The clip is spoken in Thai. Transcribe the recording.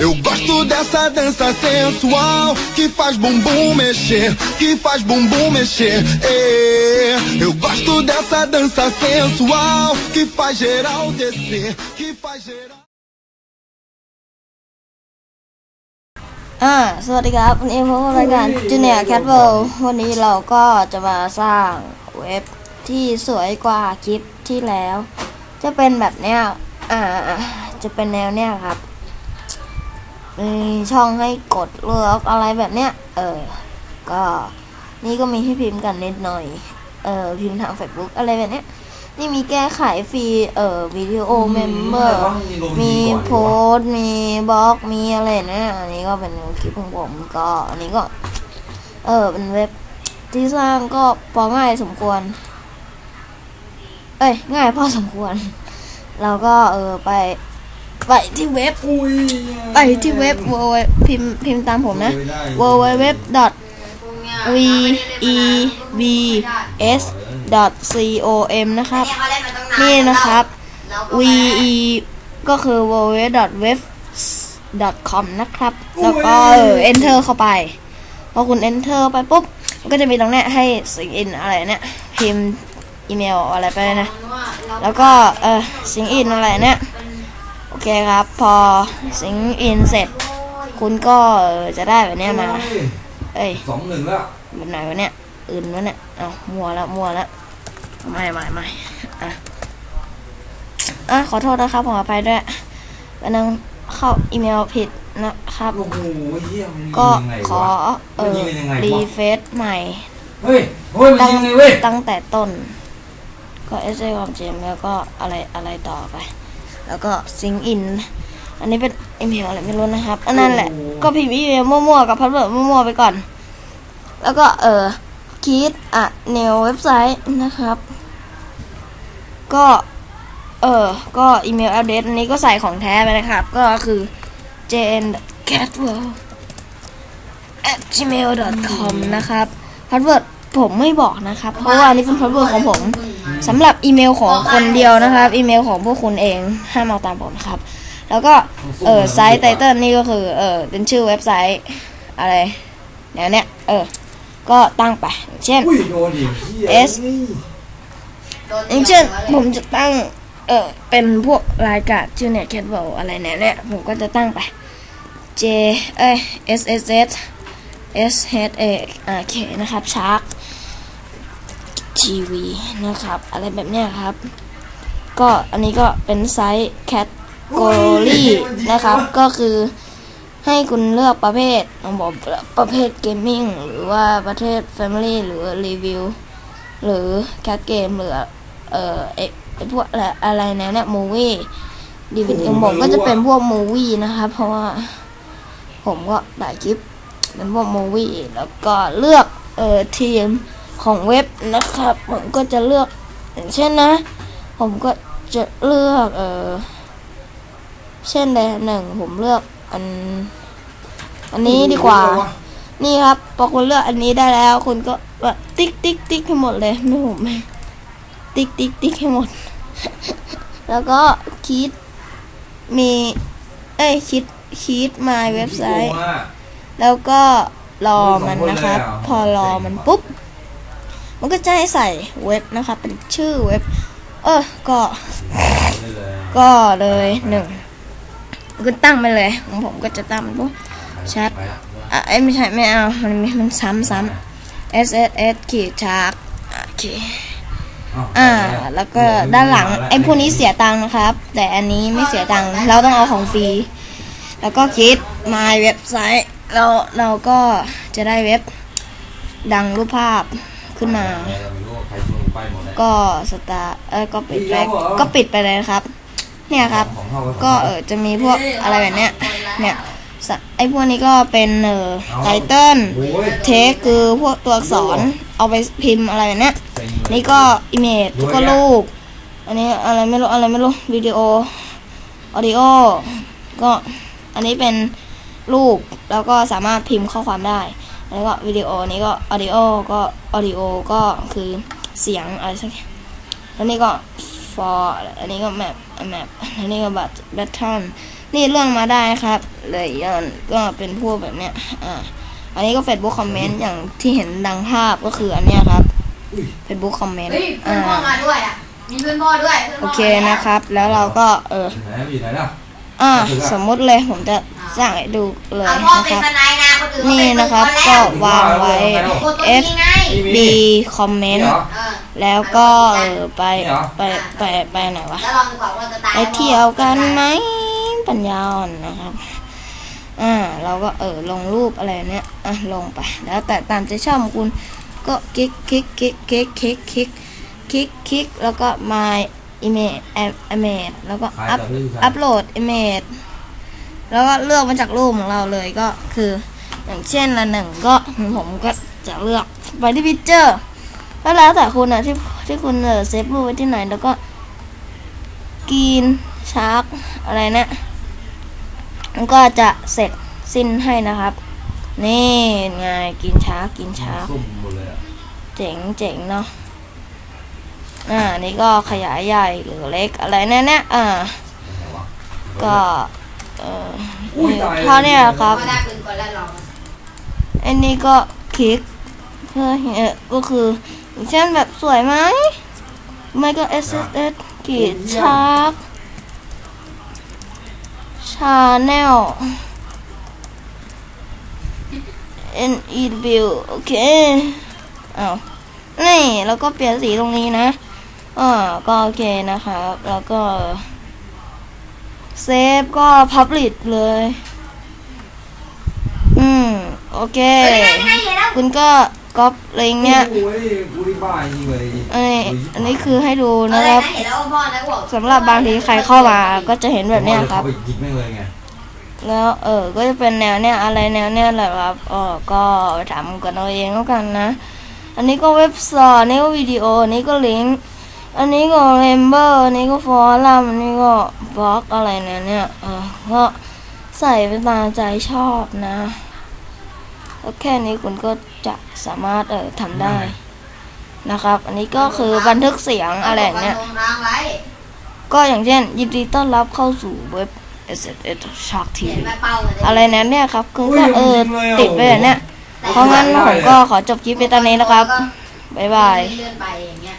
Eu gosto dessa dança sensual que faz bumbum mexer, que faz bumbum mexer. É. Eu gosto dessa dança sensual que faz geral descer, que faz geral. อ่าสวัสดีครับ วันนี้พบกับรายการ Junior Cat World วันนี้เราก็จะมาสร้างเว็บที่สวยกว่าคลิปที่แล้ว จะเป็นแบบเนี้ย อ่า จะเป็นแนวเนี้ยครับมี ช่องให้กดเลือกอะไรแบบเนี้ย เออ ก็นี่ก็มีให้พิมพ์กันนิดหน่อย เออพิมพ์ทาง Facebook อะไรแบบเนี้ย นี่มีแก้ไขฟรี เอ่อวิดีโอเมมเบอร์ มีโพสต์ มีบล็อก มีอะไรเนี่ยอันนี้ก็เป็นคลิปของผมก็ อันนี้ก็ เออเป็นเว็บที่สร้างก็พอง่ายสมควร เอ้ย ง่ายพอสมควรเราก็เออไป ไปที่เว็บไปที่เว็บ w w w พิมพ์พิมพ์ตามผมนะ w w w v e b s com นะครับ นี่นะครับ v e ก็คือ w w w w e b com นะครับ แล้วก็เออ enter เข้าไป พอคุณ enter ไปปุ๊บ มันก็จะมีตรงเนี้ยให้ sign in อะไรเนี่ย พิมพ์อีเมลอะไรไปนะ แล้วก็เออ sign in อะไรเนี่ยโอเคครับ พอ sign in เสร็จ คุณก็เออจะได้แบบเนี้ยมา เอ้ยสองหนึ่งแล้วแบบไหนวะเนี่ย อื่นวะเนี่ย เอามัวแล้วมัวแล้วไม่ไม่ไม่อะ อะ ขอโทษนะครับขออภัยด้วยวันนึงเข้าอีเมลผิดนะครับโอ้โหเยี่ยมนยิงก็ยังไงขอวะเอมันอยิงกันยังไงรีวะเฟซใหม่ เฮ้ยเฮ้ยมันตั้งยิงไงเว้ย ตั้งแต่ต้น ก็เอสเอความเจมแล้วก็อะไรอะไรต่อไป แล้วก็ซิงอิน อันนี้เป็นอีเมลอะไรไม่รู้นะครับ อันนั้นแหละ ก็พิมพ์อีเมลมั่วๆกับพาสเวิร์ดมั่วๆไปก่อน แล้วก็เออคีดอะเนวเว็บไซต์นะครับ ก็เออก็อีเมล a d เด s อันนี้ก็ใส่ของแท้ไปนะครับ ก็คือ jn catworld at gmail com นะครับพาสเวิร์ด ผมไม่บอกนะครับ เพราะว่าอันนี้เป็นพาสเวิร์ดของผมสำหรับอีเมลของคนเดียวนะครับ อีเมลของพวกคุณเองห้ามเอาตามผมนะครับ แล้วก็เออไซต์ไตเติลนี่ก็คือเออเป็นชื่อเว็บไซต์อะไรแนวเนี้ยเออ ก็ตั้งไปอย่างเช่น อุ้ยโดนดิเหี้ย S อย่างเช่นผมจะตั้งเออเป็นพวกรายการชื่อเนี่ยแคทบอลอะไรเนี่ยเนี่ยผมก็จะตั้งไป J เอ้ย S S S S H A R K นะครับ Shark TV นะครับ อะไรแบบเนี้ยครับ ก็อันนี้ก็เป็นไซส์ Category นะครับ ก็คือให้คุณเลือกประเภทผมบอกประเภทเกมมิ่งหรือว่าประเภท Family หรือรีวิวหรือแค t เกมหรือเอ่อไอไอพวกอะไรอะไรแนวเนี่ยมูวี่ดีวิดีของผมก็จะเป็นพวกมูวี่นะครับ เพราะว่าผมก็ถ่ายคลิป เป็นพวกมูวี่แล้วก็เลือกเอ่อทีมของเว็บนะครับ ผมก็จะเลือกอย่างเช่นนะ ผมก็จะเลือกเอ่อเช่นใดหนึ่งผมเลือกอัน อันนี้ดีกว่า นี่ครับพอคุณเลือกอันนี้ได้แล้ว คุณก็แบบติ๊กติ๊กติ๊กให้หมดเลยไม่ผมไม่ติ๊กติ๊กติ๊กให้หมด แล้วก็คิดมี เอ้ยคิดคิดมาเว็บไซต์ แล้วก็รอมันนะครับ พอรอมันปุ๊บ มันก็จะให้ใส่เว็บนะครับเป็นชื่อเว็บ เออ ก็ ก็เลยหนึ่งก็ตั้งไปเลยของผมก็จะตั้งเป็นพวกแชทอะเอ้ยไม่ใช่ไม่เอามันมีมันซ้ำซ้ำ S S S ขีดชาร์กโอเคอ่า แล้วก็ด้านหลังไอ้พวกนี้เสียตังค์นะครับ แต่อันนี้ไม่เสียตังค์เราต้องเอาของฟรี แล้วก็คิดมาเว็บไซต์ เราเราก็จะได้เว็บดังรูปภาพขึ้นมา ก็สตาร์เออก็ปิดไปก็ปิดไปเลยนะครับ เนี่ยครับ ก็เออจะมีพวกอะไรแบบเนี้ยเนี่ยสะไอพวกนี้ก็เป็นเออไตเติ้ลโอ้ยเทคคือพวกตัวอักษรเอาไปพิมพ์อะไรแบบเนี้ยนี่ก็อิเมจแล้วก็รูปอันนี้อะไรไม่รู้อะไรไม่รู้วิดีโอออดิโอก็อันนี้เป็น รูป แล้วก็สามารถพิมพ์ข้อความได้ แล้วก็วิดีโอนี้ก็ออดิโอก็ออดิโอก็คือเสียงอะไรสักอย่างแล้วนี่ก็ for อันนี้ก็แมปแมปอันนี้ก็บัตแบทเทิลนี่เรื่องมาได้ครับ เลยยันก็เป็นพวกแบบเนี้ยอ่าอันนี้ก็ Facebook คอมเมนต์อย่างที่เห็นดังภาพก็คืออันเนี้ยครับอุ้ย Facebook คอมเมนต์เฮ้ยเพื่ออ่านพ่อมาด้วยอะมีเพื่อนพ่อด้วยพื่นโอพ่เคนะครับ แล้วเราก็เอออยู่ไหนอยู่ไหนล่ะ อ่าสมมุติเลยผมจะสร้างให้ดูเลยเอาพ่อนะเป็นครับทนายนะคนอื่นเขานี่เป็นนะครับมือก็แล้ววางไว้กดตัว F นี้ไง D คอมเมนนี่ต์เหรอเออแล้วก็เออไปนี่เหรอไปไปไปไหนวะแล้วลองดูก่อนว่าจะตายไปเที่ยวกันไหมปัญญาอ่อนนะครับอ่าเราก็เออลงรูปอะไรเนี้ยอะลงไปแล้วแต่ตามใจชอบของคุณก็คลิกคลิกคลิกคลิกคลิกคลิกคลิกคลิกแล้วก็ my image image แล้วก็ขายอัพต่อเนื่องอยู่อัพโหลด image แล้วก็เลือกมาจากรูปของเราเลยก็คือ อย่างเช่นละหนึ่งก็ผมก็จะเลือกไปที่พิเจอร์ก็แล้วแต่คุณอะที่ที่คุณเออเซฟรูปไว้ที่ไหนแล้วก็กรีนชาร์กอะไรเนี่ยมันก็จะเสร็จสิ้นให้นะครับ นี่ไงกินชาร์กกินชาร์กส้มหมดเลยอะเจ๋งเจ๋งเนาะ อ่านี่ก็ขยายใหญ่หรือเล็กอะไรเนี่ยเนี่ยอ่าไหนวะก็เอออุ้ยตายเท่านี้แหละครับพ่อได้ปืนก่อนแล้วลองอันนี้ก็คลิกเพื่อเห็นก็คืออย่างเช่นแบบสวยไหมไม่ก็ S S S กีดชาร์กชาแนล N E W โอเคอ้าวนี่แล้วก็เปลี่ยนสีตรงนี้นะ อ่าก็โอเคนะครับ แล้วก็เซฟก็ Public เลย อืม โอเค คุณก็ก๊อปลิงก์เนี่ยอันนี้อันนี้คือให้ดูนะครับสำหรับบางทีใครเข้ามาก็จะเห็นแบบเนี้ยครับ แล้วเออ ก็จะเป็นแนวเนี้ยอะไรแนวเนี้ยแหละครับเออก็ทำกันเอาเองแล้วกันนะ อันนี้ก็เว็บไซต์อันนี้ก็วิดีโอนนี้ก็ลิงก์ อันนี้ก็เมมเบอร์อันนี้ก็ฟอรัมอันนี้ก็บล็อกอะไรเนี่ยเนี่ยเออก็ใส่ไปตามใจชอบนะแล้วแค่นี้คุณก็จะสามารถเออทำได้นะครับ อันนี้ก็คือบันทึกเสียงอะไรอย่างเนี้ยลงทางไว้ก็อย่างเช่น ยินดีต้อนรับเข้าสู่เว็บ S S S Shark เห็ TV นไหมเป้าเลยอะไรนั้นเนี่ยครับคือก็อุ้ยเออจริงเลยอะติดไปแบบเนี้ยแต่เพราะงั้นผมก็ขอจบคลิปไปตอนนี้นะครับ บ๊ายบายเลื่อนไปอย่างเงี้ย